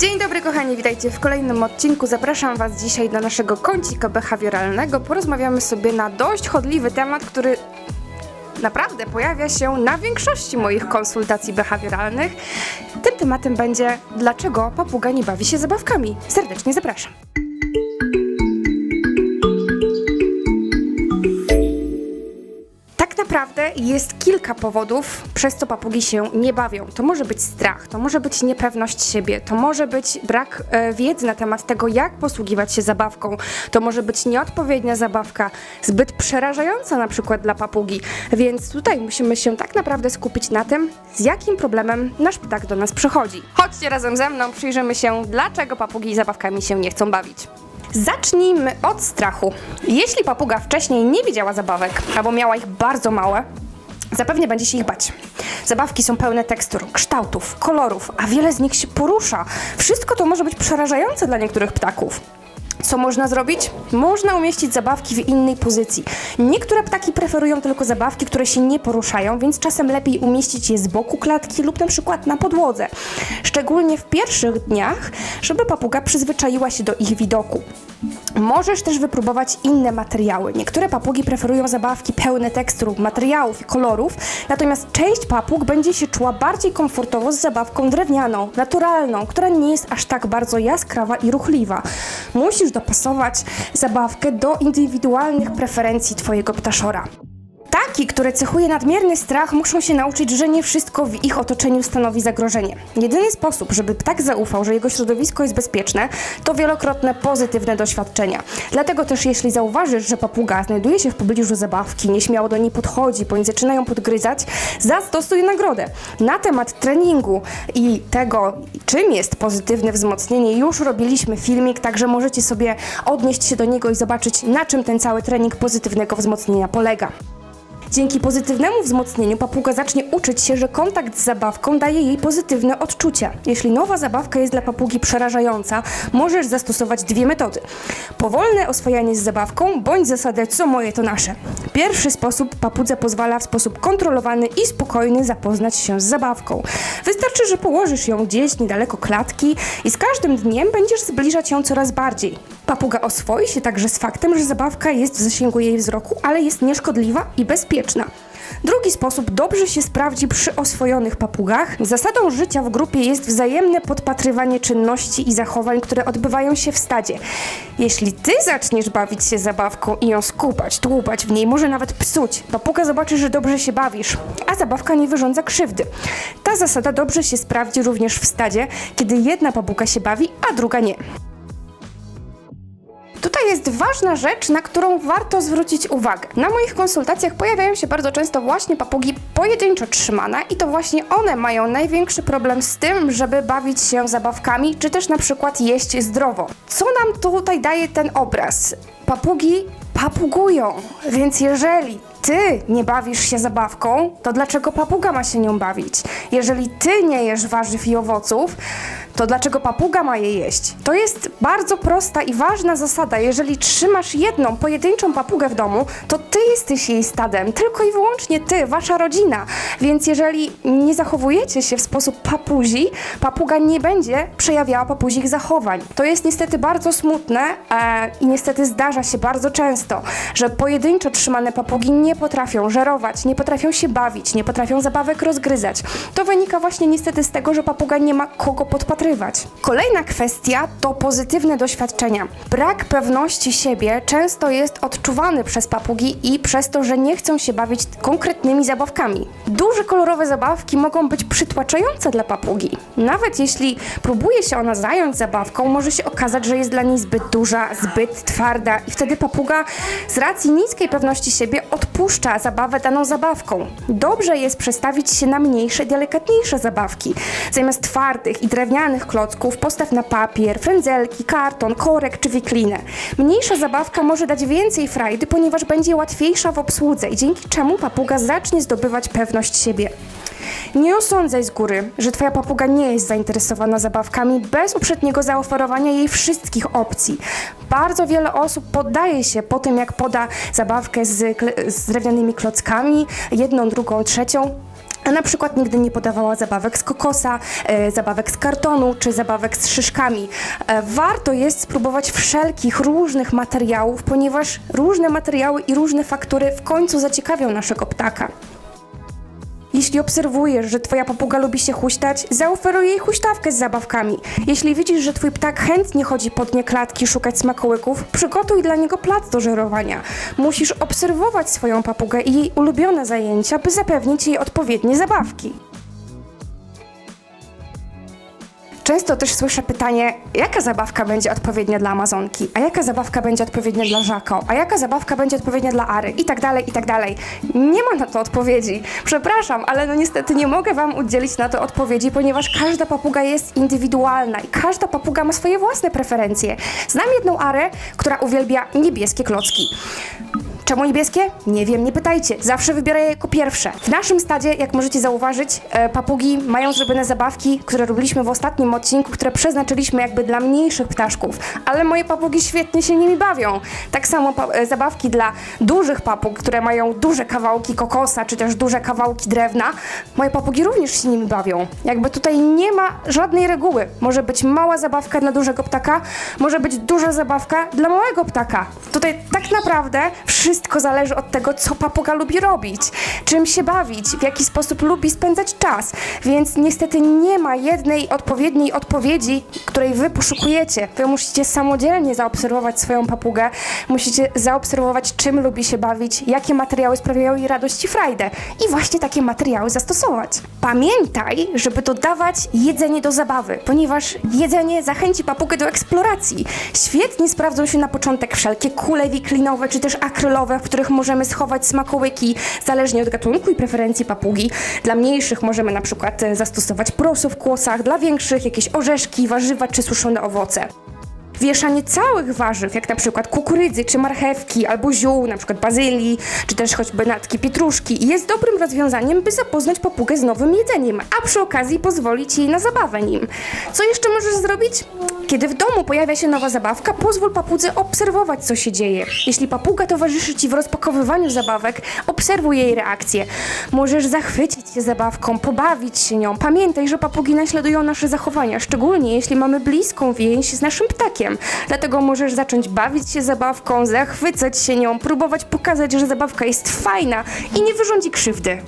Dzień dobry kochani, witajcie w kolejnym odcinku. Zapraszam Was dzisiaj do naszego kącika behawioralnego. Porozmawiamy sobie na dość chodliwy temat, który naprawdę pojawia się na większości moich konsultacji behawioralnych. Tym tematem będzie dlaczego papuga nie bawi się zabawkami. Serdecznie zapraszam. Jest kilka powodów, przez co papugi się nie bawią. To może być strach, to może być niepewność siebie, to może być brak e, wiedzy na temat tego, jak posługiwać się zabawką, to może być nieodpowiednia zabawka, zbyt przerażająca na przykład dla papugi. Więc tutaj musimy się tak naprawdę skupić na tym, z jakim problemem nasz ptak do nas przychodzi. Chodźcie razem ze mną, przyjrzymy się, dlaczego papugi zabawkami się nie chcą bawić. Zacznijmy od strachu. Jeśli papuga wcześniej nie widziała zabawek, albo miała ich bardzo małe, zapewne będzie się ich bać. Zabawki są pełne tekstur, kształtów, kolorów, a wiele z nich się porusza. Wszystko to może być przerażające dla niektórych ptaków. Co można zrobić? Można umieścić zabawki w innej pozycji. Niektóre ptaki preferują tylko zabawki, które się nie poruszają, więc czasem lepiej umieścić je z boku klatki lub na przykład na podłodze. Szczególnie w pierwszych dniach, żeby papuga przyzwyczaiła się do ich widoku. Możesz też wypróbować inne materiały. Niektóre papugi preferują zabawki pełne tekstur, materiałów i kolorów, natomiast część papug będzie się czuła bardziej komfortowo z zabawką drewnianą, naturalną, która nie jest aż tak bardzo jaskrawa i ruchliwa. Musisz dopasować zabawkę do indywidualnych preferencji Twojego ptaszora. Ptaki, które cechuje nadmierny strach, muszą się nauczyć, że nie wszystko w ich otoczeniu stanowi zagrożenie. Jedyny sposób, żeby ptak zaufał, że jego środowisko jest bezpieczne, to wielokrotne pozytywne doświadczenia. Dlatego też, jeśli zauważysz, że papuga znajduje się w pobliżu zabawki, nieśmiało do niej podchodzi, bądź zaczyna ją podgryzać, zastosuj nagrodę. Na temat treningu i tego, czym jest pozytywne wzmocnienie, już robiliśmy filmik, także możecie sobie odnieść się do niego i zobaczyć, na czym ten cały trening pozytywnego wzmocnienia polega. Dzięki pozytywnemu wzmocnieniu papuga zacznie uczyć się, że kontakt z zabawką daje jej pozytywne odczucia. Jeśli nowa zabawka jest dla papugi przerażająca, możesz zastosować dwie metody. Powolne oswajanie z zabawką, bądź zasadę co moje to nasze. Pierwszy sposób papudze pozwala w sposób kontrolowany i spokojny zapoznać się z zabawką. Wystarczy, że położysz ją gdzieś niedaleko klatki i z każdym dniem będziesz zbliżać ją coraz bardziej. Papuga oswoi się także z faktem, że zabawka jest w zasięgu jej wzroku, ale jest nieszkodliwa i bezpieczna. Drugi sposób dobrze się sprawdzi przy oswojonych papugach. Zasadą życia w grupie jest wzajemne podpatrywanie czynności i zachowań, które odbywają się w stadzie. Jeśli ty zaczniesz bawić się zabawką i ją skupać, tłupać w niej, może nawet psuć, papuga zobaczy, że dobrze się bawisz, a zabawka nie wyrządza krzywdy. Ta zasada dobrze się sprawdzi również w stadzie, kiedy jedna papuga się bawi, a druga nie. Tutaj jest ważna rzecz, na którą warto zwrócić uwagę. Na moich konsultacjach pojawiają się bardzo często właśnie papugi pojedynczo trzymane i to właśnie one mają największy problem z tym, żeby bawić się zabawkami, czy też na przykład jeść zdrowo. Co nam tutaj daje ten obraz? Papugi papugują, więc jeżeli ty nie bawisz się zabawką, to dlaczego papuga ma się nią bawić? Jeżeli ty nie jesz warzyw i owoców, to dlaczego papuga ma je jeść? To jest bardzo prosta i ważna zasada. Jeżeli trzymasz jedną pojedynczą papugę w domu, to ty jesteś jej stadem, tylko i wyłącznie ty, wasza rodzina. Więc jeżeli nie zachowujecie się w sposób papuzi, papuga nie będzie przejawiała papuzich zachowań. To jest niestety bardzo smutne e, i niestety zdarza się bardzo często, że pojedynczo trzymane papugi nie potrafią żerować, nie potrafią się bawić, nie potrafią zabawek rozgryzać. To wynika właśnie niestety z tego, że papuga nie ma kogo podpatrywać. Kolejna kwestia to pozytywne doświadczenia. Brak pewności siebie często jest odczuwany przez papugi i przez to, że nie chcą się bawić konkretnymi zabawkami. Duże kolorowe zabawki mogą być przytłaczające dla papugi. Nawet jeśli próbuje się ona zająć zabawką, może się okazać, że jest dla niej zbyt duża, zbyt twarda i wtedy papuga z racji niskiej pewności siebie odpuszcza zabawę daną zabawką. Dobrze jest przestawić się na mniejsze, delikatniejsze zabawki. Zamiast twardych i drewnianych klocków postaw na papier, frędzelki, karton, korek czy wiklinę. Mniejsza zabawka może dać więcej frajdy, ponieważ będzie łatwiejsza w obsłudze i dzięki czemu papuga zacznie zdobywać pewność siebie. Nie osądzaj z góry, że twoja papuga nie jest zainteresowana zabawkami bez uprzedniego zaoferowania jej wszystkich opcji. Bardzo wiele osób poddaje się po tym, jak poda zabawkę z, z drewnianymi klockami, jedną, drugą, trzecią, a na przykład nigdy nie podawała zabawek z kokosa, e, zabawek z kartonu czy zabawek z szyszkami. E, warto jest spróbować wszelkich różnych materiałów, ponieważ różne materiały i różne faktury w końcu zaciekawią naszego ptaka. Jeśli obserwujesz, że twoja papuga lubi się huśtać, zaoferuj jej huśtawkę z zabawkami. Jeśli widzisz, że twój ptak chętnie chodzi po dnie klatki szukać smakołyków, przygotuj dla niego plac do żerowania. Musisz obserwować swoją papugę i jej ulubione zajęcia, by zapewnić jej odpowiednie zabawki. Często też słyszę pytanie, jaka zabawka będzie odpowiednia dla Amazonki, a jaka zabawka będzie odpowiednia dla Żako, a jaka zabawka będzie odpowiednia dla Ary i tak dalej, i tak dalej. Nie ma na to odpowiedzi. Przepraszam, ale no niestety nie mogę Wam udzielić na to odpowiedzi, ponieważ każda papuga jest indywidualna i każda papuga ma swoje własne preferencje. Znam jedną Arę, która uwielbia niebieskie klocki. Czemu niebieskie? Nie wiem, nie pytajcie. Zawsze wybiorę je jako pierwsze. W naszym stadzie, jak możecie zauważyć, e, papugi mają zrobione zabawki, które robiliśmy w ostatnim odcinku, które przeznaczyliśmy jakby dla mniejszych ptaszków. Ale moje papugi świetnie się nimi bawią. Tak samo e, zabawki dla dużych papug, które mają duże kawałki kokosa, czy też duże kawałki drewna. Moje papugi również się nimi bawią. Jakby tutaj nie ma żadnej reguły. Może być mała zabawka dla dużego ptaka, może być duża zabawka dla małego ptaka. Tutaj tak naprawdę wszystko zależy od tego, co papuga lubi robić, czym się bawić, w jaki sposób lubi spędzać czas. Więc niestety nie ma jednej odpowiedniej odpowiedzi, której wy poszukujecie. Wy musicie samodzielnie zaobserwować swoją papugę, musicie zaobserwować, czym lubi się bawić, jakie materiały sprawiają jej radość i frajdę i właśnie takie materiały zastosować. Pamiętaj, żeby dodawać jedzenie do zabawy, ponieważ jedzenie zachęci papugę do eksploracji. Świetnie sprawdzą się na początek wszelkie kule wiklinowe czy też akrylowe, w których możemy schować smakołyki, zależnie od gatunku i preferencji papugi. Dla mniejszych możemy na przykład e, zastosować prosu w kłosach, dla większych jakieś orzeszki, warzywa czy suszone owoce. Wieszanie całych warzyw, jak na przykład kukurydzy czy marchewki, albo ziół, na przykład bazylii, czy też choćby natki pietruszki, jest dobrym rozwiązaniem, by zapoznać papugę z nowym jedzeniem, a przy okazji pozwolić jej na zabawę nim. Co jeszcze możesz zrobić? Kiedy w domu pojawia się nowa zabawka, pozwól papudze obserwować, co się dzieje. Jeśli papuga towarzyszy ci w rozpakowywaniu zabawek, obserwuj jej reakcję. Możesz zachwycić się zabawką, pobawić się nią. Pamiętaj, że papugi naśladują nasze zachowania, szczególnie jeśli mamy bliską więź z naszym ptakiem. Dlatego możesz zacząć bawić się zabawką, zachwycać się nią, próbować pokazać, że zabawka jest fajna i nie wyrządzi krzywdy.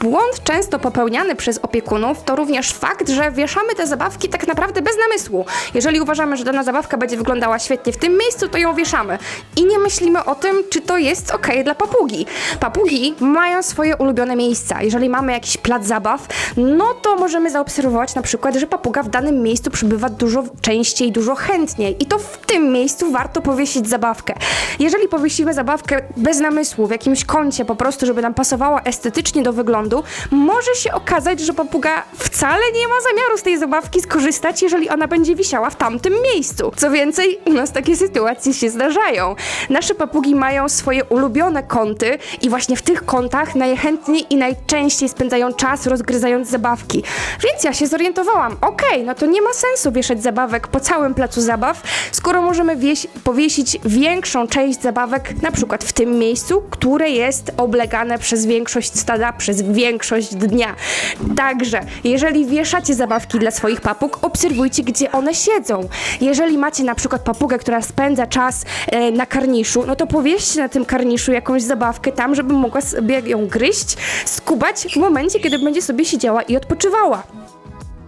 Błąd często popełniany przez opiekunów to również fakt, że wieszamy te zabawki tak naprawdę bez namysłu. Jeżeli uważamy, że dana zabawka będzie wyglądała świetnie w tym miejscu, to ją wieszamy. I nie myślimy o tym, czy to jest ok dla papugi. Papugi mają swoje ulubione miejsca. Jeżeli mamy jakiś plac zabaw, no to możemy zaobserwować na przykład, że papuga w danym miejscu przybywa dużo częściej, dużo chętniej. I to w tym miejscu warto powiesić zabawkę. Jeżeli powiesimy zabawkę bez namysłu, w jakimś kącie po prostu, żeby nam pasowała estetycznie do wyglądu, może się okazać, że papuga wcale nie ma zamiaru z tej zabawki skorzystać, jeżeli ona będzie wisiała w tamtym miejscu. Co więcej, u nas takie sytuacje się zdarzają. Nasze papugi mają swoje ulubione kąty i właśnie w tych kątach najchętniej i najczęściej spędzają czas rozgryzając zabawki. Więc ja się zorientowałam, okej, no to nie ma sensu wieszać zabawek po całym placu zabaw, skoro możemy wieś- powiesić większą część zabawek na przykład w tym miejscu, które jest oblegane przez większość stada, przez większość dnia. Także, jeżeli wieszacie zabawki dla swoich papug, obserwujcie, gdzie one siedzą. Jeżeli macie na przykład papugę, która spędza czas e, na karniszu, no to powieście na tym karniszu jakąś zabawkę tam, żeby mogła sobie ją gryźć, skubać w momencie, kiedy będzie sobie siedziała i odpoczywała.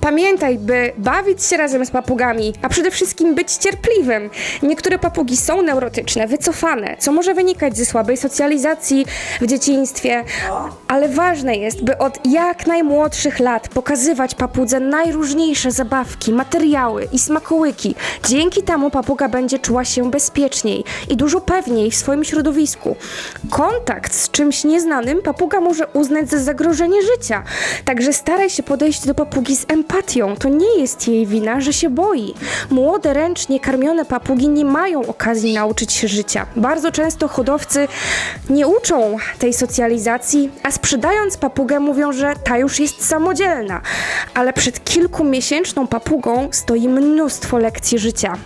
Pamiętaj, by bawić się razem z papugami, a przede wszystkim być cierpliwym. Niektóre papugi są neurotyczne, wycofane, co może wynikać ze słabej socjalizacji w dzieciństwie, ale ważne jest, by od jak najmłodszych lat pokazywać papudze najróżniejsze zabawki, materiały i smakołyki. Dzięki temu papuga będzie czuła się bezpieczniej i dużo pewniej w swoim środowisku. Kontakt z czymś nieznanym papuga może uznać za zagrożenie życia, także staraj się podejść do papugi z empatią. To nie jest jej wina, że się boi. Młode, ręcznie karmione papugi nie mają okazji nauczyć się życia. Bardzo często hodowcy nie uczą tej socjalizacji, a sprzedając papugę mówią, że ta już jest samodzielna. Ale przed kilkumiesięczną papugą stoi mnóstwo lekcji życia.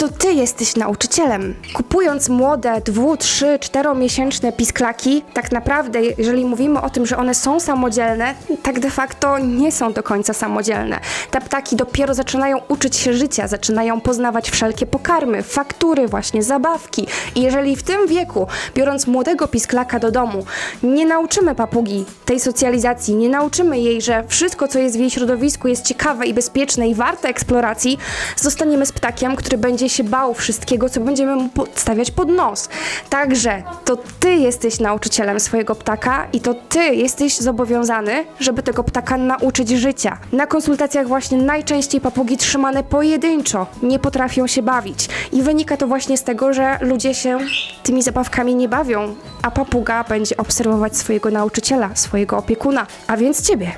To ty jesteś nauczycielem. Kupując młode, dwu, trzy, czteromiesięczne pisklaki, tak naprawdę, jeżeli mówimy o tym, że one są samodzielne, tak de facto nie są do końca samodzielne. Te ptaki dopiero zaczynają uczyć się życia, zaczynają poznawać wszelkie pokarmy, faktury, właśnie zabawki. I jeżeli w tym wieku, biorąc młodego pisklaka do domu, nie nauczymy papugi tej socjalizacji, nie nauczymy jej, że wszystko, co jest w jej środowisku, jest ciekawe i bezpieczne i warte eksploracji, zostaniemy z ptakiem, który będzie się bał wszystkiego, co będziemy mu stawiać pod nos. Także to ty jesteś nauczycielem swojego ptaka i to ty jesteś zobowiązany, żeby tego ptaka nauczyć życia. Na konsultacjach właśnie najczęściej papugi trzymane pojedynczo nie potrafią się bawić. I wynika to właśnie z tego, że ludzie się tymi zabawkami nie bawią, a papuga będzie obserwować swojego nauczyciela, swojego opiekuna, a więc ciebie.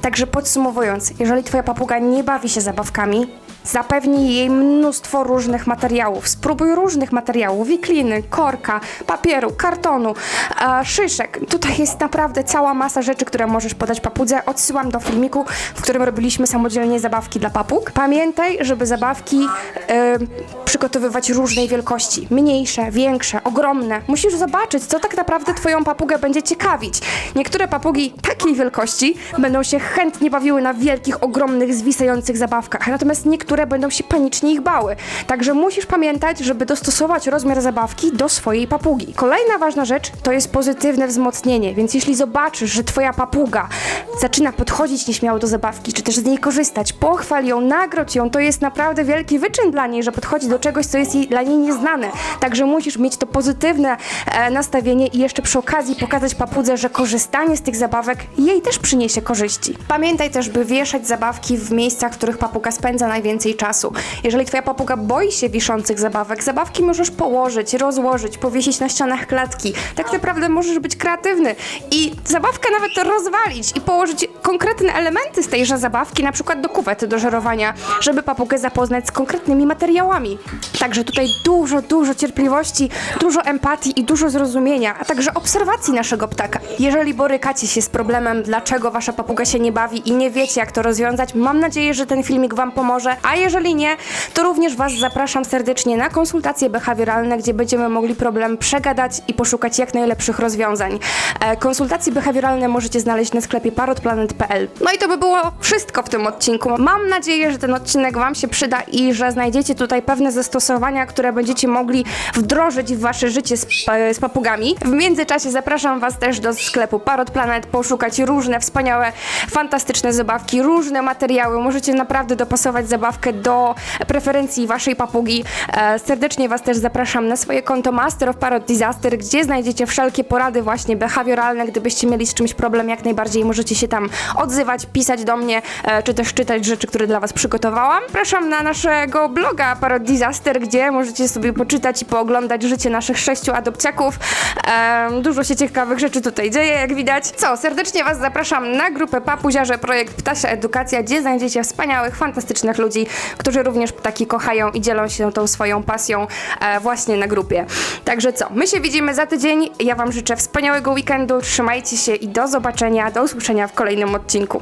Także podsumowując, jeżeli twoja papuga nie bawi się zabawkami, zapewnij jej mnóstwo różnych materiałów. Spróbuj różnych materiałów, wikliny, korka, papieru, kartonu, e, szyszek. Tutaj jest naprawdę cała masa rzeczy, które możesz podać papudze. Odsyłam do filmiku, w którym robiliśmy samodzielnie zabawki dla papug. Pamiętaj, żeby zabawki e, przygotowywać różnej wielkości. Mniejsze, większe, ogromne. Musisz zobaczyć, co tak naprawdę twoją papugę będzie ciekawić. Niektóre papugi takiej wielkości będą się chętnie bawiły na wielkich, ogromnych, zwisających zabawkach, natomiast niektóre będą się panicznie ich bały. Także musisz pamiętać, żeby dostosować rozmiar zabawki do swojej papugi. Kolejna ważna rzecz to jest pozytywne wzmocnienie, więc jeśli zobaczysz, że twoja papuga zaczyna podchodzić nieśmiało do zabawki, czy też z niej korzystać, pochwal ją, nagrodź ją, to jest naprawdę wielki wyczyn dla niej, że podchodzi do czegoś, co jest jej, dla niej nieznane. Także musisz mieć to pozytywne e, nastawienie i jeszcze przy okazji pokazać papudze, że korzystanie z tych zabawek jej też przyniesie korzyści. Pamiętaj też, by wieszać zabawki w miejscach, w których papuga spędza najwięcej czasu. Jeżeli twoja papuga boi się wiszących zabawek, zabawki możesz położyć, rozłożyć, powiesić na ścianach klatki. Tak naprawdę możesz być kreatywny i zabawkę nawet rozwalić i położyć konkretne elementy z tejże zabawki, na przykład do kuwety do żerowania, żeby papugę zapoznać z konkretnymi materiałami. Także tutaj dużo, dużo cierpliwości, dużo empatii i dużo zrozumienia, a także obserwacji naszego ptaka. Jeżeli borykacie się z problemem, dlaczego wasza papuga się nie bawi i nie wiecie, jak to rozwiązać, mam nadzieję, że ten filmik wam pomoże, a jeżeli nie, to również was zapraszam serdecznie na konsultacje behawioralne, gdzie będziemy mogli problem przegadać i poszukać jak najlepszych rozwiązań. E, konsultacje behawioralne możecie znaleźć na sklepie parotplanet.pl. No i to by było wszystko w tym odcinku. Mam nadzieję, że ten odcinek wam się przyda i że znajdziecie tutaj pewne zastosowania, które będziecie mogli wdrożyć w wasze życie z, z papugami. W międzyczasie zapraszam was też do sklepu Parrot Planet, poszukać różne wspaniałe, fantastyczne zabawki, różne materiały. Możecie naprawdę dopasować do preferencji waszej papugi. E, serdecznie was też zapraszam na swoje konto Master of Parrot Disaster, gdzie znajdziecie wszelkie porady właśnie behawioralne. Gdybyście mieli z czymś problem, jak najbardziej możecie się tam odzywać, pisać do mnie, e, czy też czytać rzeczy, które dla was przygotowałam. Zapraszam na naszego bloga Parrot Disaster, gdzie możecie sobie poczytać i pooglądać życie naszych sześciu adopciaków. E, dużo się ciekawych rzeczy tutaj dzieje, jak widać. Co, serdecznie was zapraszam na grupę Papuziarze Projekt Ptasia Edukacja, gdzie znajdziecie wspaniałych, fantastycznych ludzi, którzy również ptaki kochają i dzielą się tą swoją pasją e, właśnie na grupie. Także co, my się widzimy za tydzień. Ja wam życzę wspaniałego weekendu, trzymajcie się i do zobaczenia, do usłyszenia w kolejnym odcinku.